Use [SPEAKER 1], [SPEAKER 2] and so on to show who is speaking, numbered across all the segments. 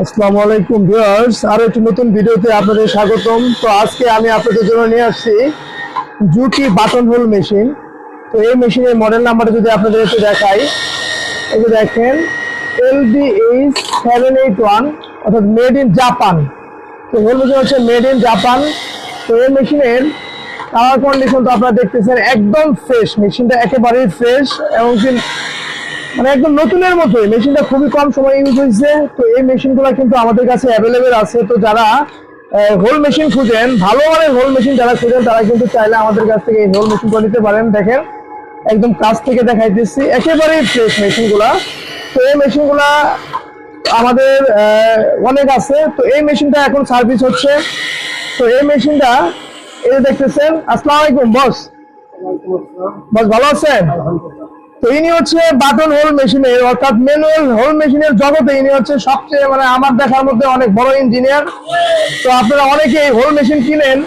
[SPEAKER 1] আসসালামু আলাইকুম ভিউয়ার্স, আরও একটি নতুন ভিডিওতে আপনাদের স্বাগতম। তো আজকে আমি আপনাদের জন্য নিয়ে আসছি জুটি বাটন হোল মেশিন। তো এই মেশিনের মডেল নাম্বারটা যদি আপনাদের একটু দেখাই, এই যে দেখেন, L D H seven eight one অর্থাৎ মেড ইন জাপান তো হোল মেশিন হচ্ছে মেড ইন জাপান তো এই মেশিনের কালার কন্ডিশন তো আপনারা দেখতেছেন একদম ফ্রেশ মেশিনটা একেবারেই ফ্রেশ এবং মানে একদম নতুনের মতোই। মেশিনটা খুবই কম সময় ইউজ হয়েছে। তো এই মেশিনগুলো কিন্তু আমাদের কাছে অ্যাভেলেবেল আছে। তো যারা হোল মেশিন খুঁজেন, ভালো মানের হোল মেশিন যারা খুঁজেন, তারা কিন্তু চাইলে আমাদের কাছ থেকে এই হোল মেশিনগুলো নিতে পারেন। দেখেন, একদম কাছ থেকে দেখাইতেছি। একেবারেই ফ্রেশ মেশিনগুলা তো এই মেশিনগুলা আমাদের অনেক আছে। তো এই মেশিনটা এখন সার্ভিস হচ্ছে। তো এই মেশিনটা এই দেখতেছেন, আসসালামু আলাইকুম, বস। বস, ভালো আছেন? তো ইনি হচ্ছে বাটন হোল মেশিনের অর্থাৎ ম্যানুয়াল হোল মেশিনের জগতে ইনি হচ্ছে সবচেয়ে মানে আমার দেখার মধ্যে অনেক বড় ইঞ্জিনিয়ার তো আপনারা অনেকে এই হোল মেশিন কিনেন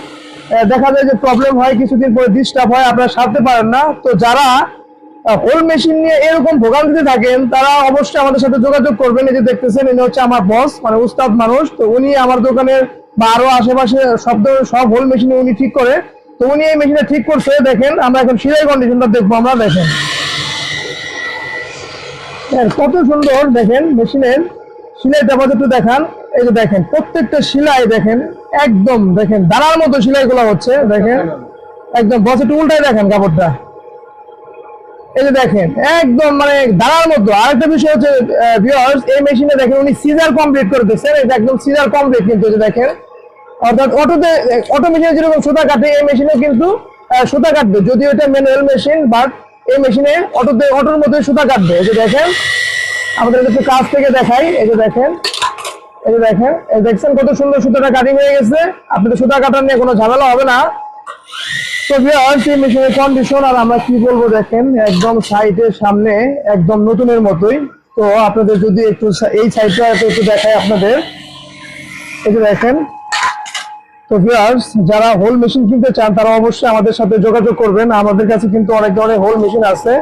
[SPEAKER 1] দেখা যায় যে প্রবলেম হয়, কিছুদিন পরে ডিস্টার্ব হয়, আপনারা সারতে পারেন না। তো যারা হোল মেশিন নিয়ে এরকম ভোগান্তিতে থাকেন, তারা অবশ্যই আমাদের সাথে যোগাযোগ করবেন। এই যে দেখতেছেন, ইনি হচ্ছে আমার বস মানে উস্তাদ মানুষ। তো উনি আমার দোকানের বা আরও আশেপাশে সব সব হোল মেশিন উনি ঠিক করে। তো উনি এই মেশিনটা ঠিক করছে, দেখেন, আমরা এখন সিলাই কন্ডিশনটা দেখব, আমরা দেখেন। কত সুন্দর দেখেন মেশিনের সিলাইটা আপাতত একটু দেখান। এই যে দেখেন, প্রত্যেকটা সিলাই দেখেন, একদম দেখেন, দাঁড়ার মতো সিলাই গুলো হচ্ছে, দেখেন। একদম বসে উল্টাই দেখেন কাপড়টা। এই যে দেখেন, একদম মানে দাঁড়ার মতো। আরেকটা বিষয় হচ্ছে ভিউয়ার্স এই মেশিনে দেখেন উনি সিজার কমপ্লিট করে দিচ্ছেন এটা একদম সিজার কমপ্লিট কিন্তু যে দেখেন। অর্থাৎ অটোতে অটো মেশিনে যেরকম সুতা কাটে, এই মেশিনে কিন্তু সুতা কাটবে। যদিও এটা ম্যানুয়াল মেশিন বাট এই মেশিনে অটোতে অটোর মধ্যে সুতা কাটবে। এই যে দেখেন, আমাদের একটু কাছ থেকে দেখাই। এই যে দেখেন, এই যে দেখেন, এই দেখছেন কত সুন্দর সুতাটা কাটিং হয়ে গেছে। আপনাদের সুতা কাটার নিয়ে কোনো ঝামেলা হবে না। তো মেশিনের কন্ডিশন আর আমরা কি বলব দেখেন, একদম সাইডের সামনে, একদম নতুনের মতোই। তো আপনাদের যদি একটু এই সাইডটা একটু একটু দেখাই আপনাদের। এই যে দেখেন তো ভিউয়ার্স যারা হোল মেশিন কিনতে চান তারা অবশ্যই আমাদের সাথে যোগাযোগ করবেন। আমাদের কাছে কিন্তু অনেক ধরনের হোল মেশিন আছে।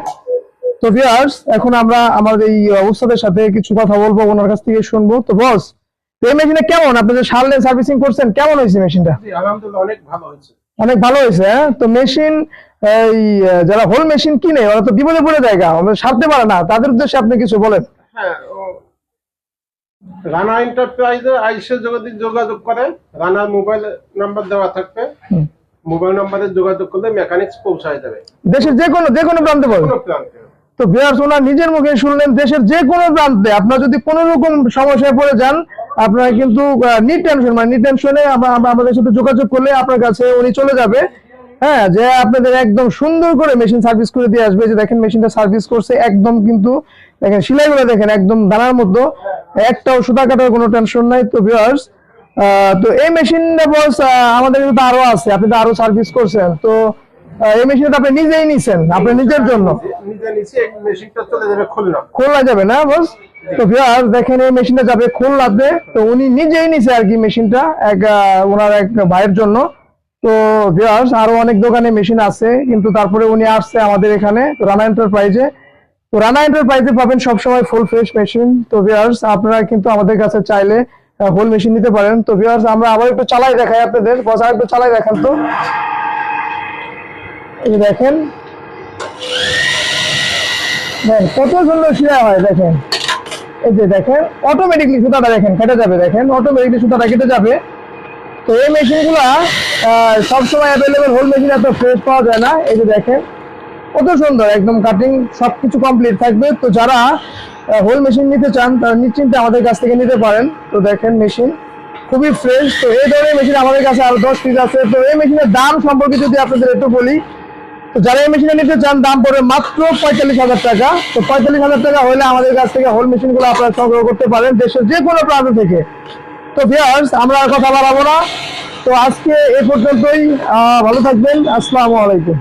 [SPEAKER 1] তো ভিউয়ার্স এখন আমরা আমাদের এই উস্তাদের সাথে কিছু কথা বলব ওনার কাছ থেকে শুনব। তো বস এই মেশিনে কেমন? আপনাদের সারলেন সার্ভিসিং করছেন কেমন হয়েছে মেশিনটা
[SPEAKER 2] জি, আলহামদুলিল্লাহ অনেক ভালো হয়েছে।
[SPEAKER 1] অনেক ভালো হয়েছে হ্যাঁ? তো মেশিন এই যারা হোল মেশিন কিনে ওরা তো বিপদে পড়ে জায়গা সারতে পারে না। তাদের উদ্দেশ্যে আপনি কিছু বলেন।
[SPEAKER 2] হ্যাঁ রানা এন্টারপ্রাইজে আইসে যদি যোগাযোগ করে। রানার মোবাইল নাম্বার দেওয়া থাকবে। মোবাইল নাম্বারে যোগাযোগ করলে মেকানিক্স পৌঁছায় যাবে
[SPEAKER 1] দেশের যে কোনো যে কোনো প্রান্তে
[SPEAKER 2] প্রান্তে।
[SPEAKER 1] তো বিহার ওনার নিজের মুখে শুনলেন দেশের যে কোনো প্রান্তে আপনার যদি কোনো রকম সমস্যায় পড়ে যান আপনারা কিন্তু নি টেনশন মানে নি টেনশনে আমাদের সাথে যোগাযোগ করলে আপনার কাছে উনি চলে যাবে। হ্যাঁ যে আপনাদের একদম সুন্দর করে মেশিন সার্ভিস করে দিয়ে আসবে। যে দেখেন মেশিনটা সার্ভিস করছে একদম কিন্তু দেখেন সেলাইগুলো দেখেন একদম দানার মধ্যে একটাও সুতা কাটার কোনো টেনশন নাই তো ভিউয়ার্স তো এই মেশিনটা বস আমাদের কিন্তু আরও আছে আপনি তো আরও সার্ভিস করছেন। তো এই মেশিনটা আপনি নিজেই নিছেন আপনার নিজের জন্য।
[SPEAKER 2] চলে যাবে
[SPEAKER 1] না বস তো ভিউয়ার দেখেন এই মেশিনটা যাবে খুলনাতে তো। উনি নিজেই নিছে আর কি মেশিনটা এক ওনার এক ভাইয়ের জন্য। তো ভিউয়ার্স আরও অনেক দোকানে মেশিন আছে কিন্তু তারপরে উনি আসছে আমাদের এখানে রানা এন্টারপ্রাইজে তো রানা এন্টারপ্রাইজে পাবেন সবসময় ফুল ফ্রেশ মেশিন তো ভিউয়ার্স আপনারা কিন্তু আমাদের কাছে চাইলে হোল মেশিন নিতে পারেন। তো ভিউয়ার্স আমরা আবার একটু চালাই দেখাই আপনাদের। বস একটু চালাই দেখান তো। এই দেখেন। কত সুন্দর শিরা হয়, দেখেন। এই যে দেখেন অটোমেটিকলি সুতাটা দেখেন, কেটে যাবে, দেখেন। অটোমেটিকলি সুতাটা কেটে যাবে। তো এই মেশিনগুলা সবসময় অ্যাভেলেবেল হোল মেশিন এত ফ্রেশ পাওয়া যায় না। এই যে দেখেন। কত সুন্দর, একদম কাটিং সবকিছু কমপ্লিট থাকবে। তো যারা হোল মেশিন নিতে চান, তারা নিশ্চিন্তে আমাদের কাছ থেকে নিতে পারেন। তো দেখেন মেশিন খুবই ফ্রেশ তো এই ধরনের মেশিন আমাদের কাছে আরও দশ পিস আছে। তো এই মেশিনের দাম সম্পর্কে যদি আপনাদের একটু বলি, তো যারা এই মেশিনটা নিতে চান, দাম পড়বে মাত্র পঁয়তাল্লিশ হাজার টাকা। তো পঁয়তাল্লিশ হাজার টাকা হলে আমাদের কাছ থেকে হোল মেশিনগুলো আপনারা সংগ্রহ করতে পারেন দেশের যে কোনো প্রান্ত থেকে। তো ভিয়ার্স আমরা আর কথা বাড়াবো না। তো আজকে এ পর্যন্তই ভালো থাকবেন। আসসালামু আলাইকুম।